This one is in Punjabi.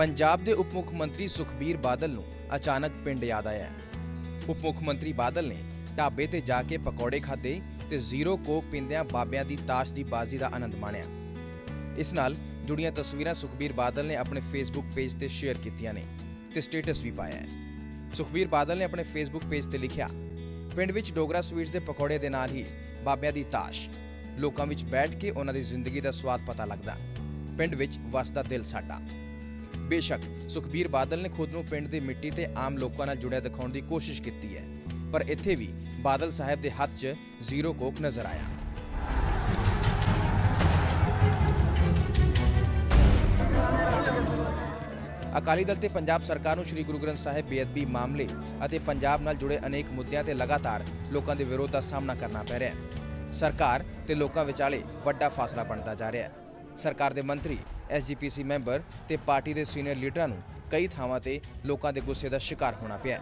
ਪੰਜਾਬ ਦੇ ਉਪ ਮੁੱਖ ਮੰਤਰੀ ਸੁਖਬੀਰ ਬਾਦਲ ਨੂੰ ਅਚਾਨਕ ਪਿੰਡ ਯਾਦ ਆਇਆ ਉਪ ਮੁੱਖ ਮੰਤਰੀ ਬਾਦਲ ਨੇ ਢਾਬੇ ਤੇ ਜਾ ਕੇ ਪਕੌੜੇ ਖਾਦੇ ਤੇ ਜ਼ੀਰੋ ਕੋਕ ਪੀਂਦਿਆਂ ਬਾਬਿਆਂ ਦੀ ਤਾਸ਼ ਦੀ ਬਾਜ਼ੀ ਦਾ ਆਨੰਦ ਮਾਣਿਆ। ਇਸ ਨਾਲ ਜੁੜੀਆਂ ਤਸਵੀਰਾਂ ਸੁਖਬੀਰ ਬਾਦਲ ਨੇ ਆਪਣੇ ਫੇਸਬੁੱਕ ਪੇਜ ਤੇ ਸ਼ੇਅਰ ਕੀਤੀਆਂ ਨੇ ਤੇ ਸਟੇਟਸ ਵੀ ਪਾਇਆ ਹੈ। ਸੁਖਬੀਰ ਬਾਦਲ ਨੇ ਆਪਣੇ ਫੇਸਬੁੱਕ ਪੇਜ ਤੇ ਲਿਖਿਆ, ਪਿੰਡ ਵਿੱਚ ਡੋਗਰਾ ਸਵੀਟਸ ਦੇ ਪਕੌੜੇ ਦੇ ਨਾਲ ਹੀ ਬਾਬਿਆਂ ਦੀ ਤਾਸ਼। ਲੋਕਾਂ ਵਿੱਚ ਬੈਠ ਕੇ ਉਹਨਾਂ ਦੀ ਜ਼ਿੰਦਗੀ ਦਾ ਸਵਾਦ ਪਤਾ ਲੱਗਦਾ। ਪਿੰਡ ਵਿੱਚ ਵਸਦਾ ਦਿਲ ਸਾਡਾ। ਬੇਸ਼ੱਕ ਸੁਖਬੀਰ ਬਾਦਲ ਨੇ ਖੁਦ ਨੂੰ ਪਿੰਡ ਦੀ ਮਿੱਟੀ ਤੇ ਆਮ ਲੋਕਾਂ ਨਾਲ ਜੁੜਿਆ ਦਿਖਾਉਣ ਦੀ ਕੋਸ਼ਿਸ਼ ਕੀਤੀ ਹੈ, ਪਰ ਇੱਥੇ ਵੀ ਬਾਦਲ ਸਾਹਿਬ ਦੇ ਹੱਥ 'ਚ ਜ਼ੀਰੋ ਕੋਕ ਨਜ਼ਰ ਆਇਆ। ਅਕਾਲੀ ਦਲ ਤੇ ਪੰਜਾਬ ਸਰਕਾਰ ਨੂੰ ਸ੍ਰੀ ਗੁਰੂ ਗ੍ਰੰਥ ਸਾਹਿਬ ਬੇਅਦਬੀ ਮਾਮਲੇ ਅਤੇ ਪੰਜਾਬ ਨਾਲ ਜੁੜੇ ਅਨੇਕ ਮੁੱਦਿਆਂ ਤੇ ਲਗਾਤਾਰ ਲੋਕਾਂ ਦੇ ਵਿਰੋਧ ਦਾ ਸਾਹਮਣਾ ਕਰਨਾ ਪੈ ਰਿਹਾ ਹੈ। ਸਰਕਾਰ ਤੇ ਲੋਕਾਂ ਵਿਚਾਲੇ ਵੱਡਾ ਫਾਸਲਾ ਬਣਦਾ ਜਾ ਰਿਹਾ ਹੈ। ਸਰਕਾਰ ਦੇ ਮੰਤਰੀ ਐਸਜੀਪੀਸੀ ਮੈਂਬਰ ਤੇ ਪਾਰਟੀ ਦੇ ਸੀਨੀਅਰ ਲੀਡਰਾਂ ਨੂੰ ਕਈ ਥਾਵਾਂ ਤੇ ਲੋਕਾਂ ਦੇ ਗੁੱਸੇ ਦਾ ਸ਼ਿਕਾਰ ਹੋਣਾ ਪਿਆ